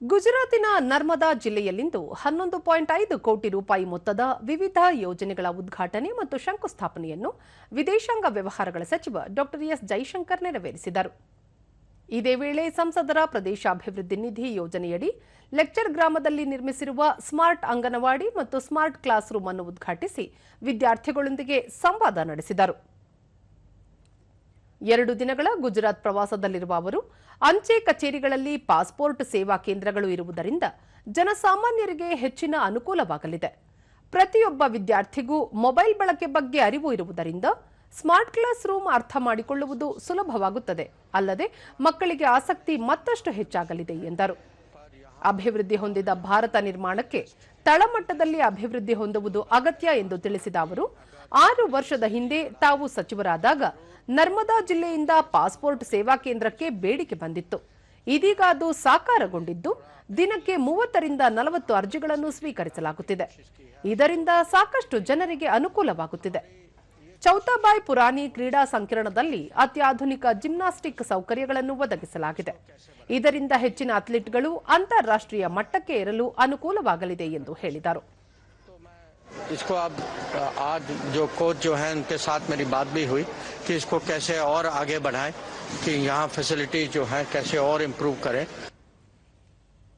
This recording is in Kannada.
ಗುಜರಾತಿನ ನರ್ಮದಾ ಜಿಲ್ಲೆಯಲ್ಲಿಂದು ಹನ್ನೊಂದು ಪಾಯಿಂಟ್ ಐದು ಕೋಟಿ ರೂಪಾಯಿ ಮೊತ್ತದ ವಿವಿಧ ಯೋಜನೆಗಳ ಉದ್ಘಾಟನೆ ಮತ್ತು ಶಂಕುಸ್ಥಾಪನೆಯನ್ನು ವಿದೇಶಾಂಗ ವ್ಯವಹಾರಗಳ ಸಚಿವ ಡಾಕ್ಟರ್ ಎಸ್ ಜೈಶಂಕರ್ ನೆರವೇರಿಸಿದರು. ಇದೇ ವೇಳೆ ಸಂಸದರ ಪ್ರದೇಶಾಭಿವೃದ್ಧಿ ನಿಧಿ ಯೋಜನೆಯಡಿ ಲೆಕ್ಚರ್ ಗ್ರಾಮದಲ್ಲಿ ನಿರ್ಮಿಸಿರುವ ಸ್ಮಾರ್ಟ್ ಅಂಗನವಾಡಿ ಮತ್ತು ಸ್ಮಾರ್ಟ್ ಕ್ಲಾಸ್ ರೂಮ್ ಅನ್ನು ಉದ್ಘಾಟಿಸಿ ವಿದ್ಯಾರ್ಥಿಗಳೊಂದಿಗೆ ಸಂವಾದ ನಡೆಸಿದರು. ಎರಡು ದಿನಗಳ ಗುಜರಾತ್ ಪ್ರವಾಸದಲ್ಲಿರುವ ಅವರು, ಅಂಚೆ ಕಚೇರಿಗಳಲ್ಲಿ ಪಾಸ್ಪೋರ್ಟ್ ಸೇವಾ ಕೇಂದ್ರಗಳು ಇರುವುದರಿಂದ ಜನಸಾಮಾನ್ಯರಿಗೆ ಹೆಚ್ಚಿನ ಅನುಕೂಲವಾಗಲಿದೆ. ಪ್ರತಿಯೊಬ್ಬ ವಿದ್ಯಾರ್ಥಿಗೂ ಮೊಬೈಲ್ ಬಳಕೆ ಬಗ್ಗೆ ಅರಿವು ಇರುವುದರಿಂದ ಸ್ಮಾರ್ಟ್ ಕ್ಲಾಸ್ ರೂಮ್ ಅರ್ಥ ಮಾಡಿಕೊಳ್ಳುವುದು ಸುಲಭವಾಗುತ್ತದೆ. ಅಲ್ಲದೆ ಮಕ್ಕಳಿಗೆ ಆಸಕ್ತಿ ಮತ್ತಷ್ಟು ಹೆಚ್ಚಾಗಲಿದೆ ಎಂದರು. ಅಭಿವೃದ್ಧಿ ಹೊಂದಿದ ಭಾರತ ನಿರ್ಮಾಣಕ್ಕೆ ತಳಮಟ್ಟದಲ್ಲಿ ಅಭಿವೃದ್ಧಿ ಹೊಂದುವುದು ಅಗತ್ಯ ಎಂದು ತಿಳಿಸಿದ ಅವರು, ಆರು ವರ್ಷದ ಹಿಂದೆ ತಾವು ಸಚಿವರಾದಾಗ ನರ್ಮದಾ ಜಿಲ್ಲೆಯಿಂದ ಪಾಸ್ಪೋರ್ಟ್ ಸೇವಾ ಕೇಂದ್ರಕ್ಕೆ ಬೇಡಿಕೆ ಬಂದಿತ್ತು. ಇದೀಗ ಅದು ಸಾಕಾರಗೊಂಡಿದ್ದು, ದಿನಕ್ಕೆ ಮೂವತ್ತರಿಂದ ನಲವತ್ತು ಅರ್ಜಿಗಳನ್ನು ಸ್ವೀಕರಿಸಲಾಗುತ್ತಿದೆ. ಇದರಿಂದ ಸಾಕಷ್ಟು ಜನರಿಗೆ ಅನುಕೂಲವಾಗುತ್ತಿದೆ. ಚೌತಾಬಾಯ್ ಪುರಾಣಿ ಕ್ರೀಡಾ ಸಂಕಿರಣದಲ್ಲಿ ಅತ್ಯಾಧುನಿಕ ಜಿಮ್ನಾಸ್ಟಿಕ್ ಸೌಕರ್ಯಗಳನ್ನು ಒದಗಿಸಲಾಗಿದೆ ಇದರಿಂದ ಹೆಚ್ಚಿನ ಅಥ್ಲೀಟ್ಗಳು ಅಂತಾರಾಷ್ಟ್ರೀಯ ಮಟ್ಟಕ್ಕೆ ಏರಲು ಅನುಕೂಲವಾಗಲಿದೆ ಎಂದು ಹೇಳಿದರು इसको अब आज जो कोच जो है उनके साथ मेरी बात भी हुई कि इसको कैसे और आगे बढ़ाएं कि यहाँ फैसिलिटी जो है कैसे और इम्प्रूव करें